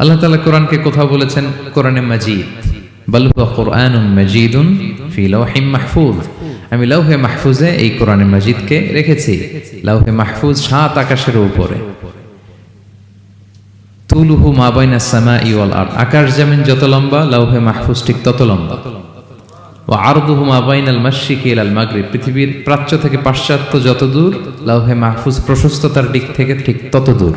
আল্লাহ তালা কোরআনকে কোথাও বলেছেন? কোরআনে মাজিদ। কোরআন মাজিদুন ফি লাউহিম মাহফুজ। আমি লাউহে মাহফুজে এই কোরআনে মাজিদকে রেখেছি। লাউহে মাহফুজ সাত আকাশের উপরে। তুলুহু মা বাইনা সামা আর আকাশ জমিন যত লম্বা, লাউহে মাহফুজ ঠিক তত লম্বা। ও আরদুহু মা বাইনাল মাশরিকি ইলাল মাগরিব। পৃথিবীর প্রাচ্য থেকে পাশ্চাত্য যত দূর, লাউহে মাহফুজ প্রশস্ততার দিক থেকে ঠিক তত দূর।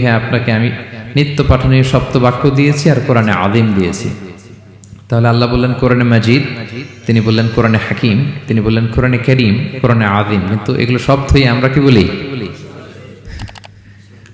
হ্যাঁ আপনাকে আমি নিত্য পাঠনীয় সপ্ত বাক্য দিয়েছি আর কোরআনে আযীম দিয়েছি। তাহলে আল্লাহ বললেন, কোরআনে মাজিদ। তিনি বললেন, কোরআনে হাকিম। তিনি বললেন, কোরআনে করিম। কোরআনে আদিম কিন্তু এগুলো সব থই আমরা কি বলি?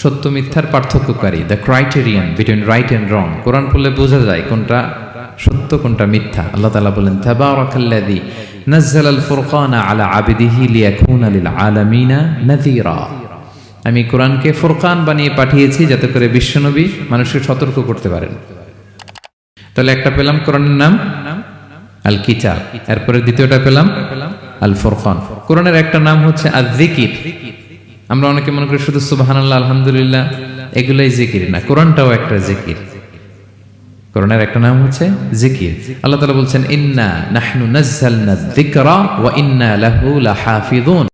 সত্য মিথ্যার পার্থক্যকারী the criterion between right and wrong Quran পড়লে বোঝা যায় কোনটা সত্য, কোনটা মিথ্যা। আল্লাহ তালা বলেন, তাবারাকাল্লাযী নাযালাল ফুরকানা আলা আবিদিহি লিয়াকুনা লিল আলামিনা নাযীরা। আমি কোরআনকে ফুরকান বানিয়ে পাঠিয়েছি যাতে করে বিশ্বনবী মানুষকে সতর্ক করতে পারেন। তাহলে একটা পেলাম কোরআনের নাম আল কিতাব এরপরে দ্বিতীয়টা পেলাম আল ফুরকান কোরআনের একটা নাম হচ্ছে আল জিকির আমরা অনেকে মনে করি শুধু সুবাহানাল্লাহ, আলহামদুলিল্লাহ, এগুলোই জিকির না। কোরআনটাও একটা জিকির। কোরআনের একটা নাম হচ্ছে জিকির। আল্লাহ তালা বলছেন, ইন্না নাহনু নাযালনা যিকরা ওয়া ইন্না লাহু লাহাফিযুন।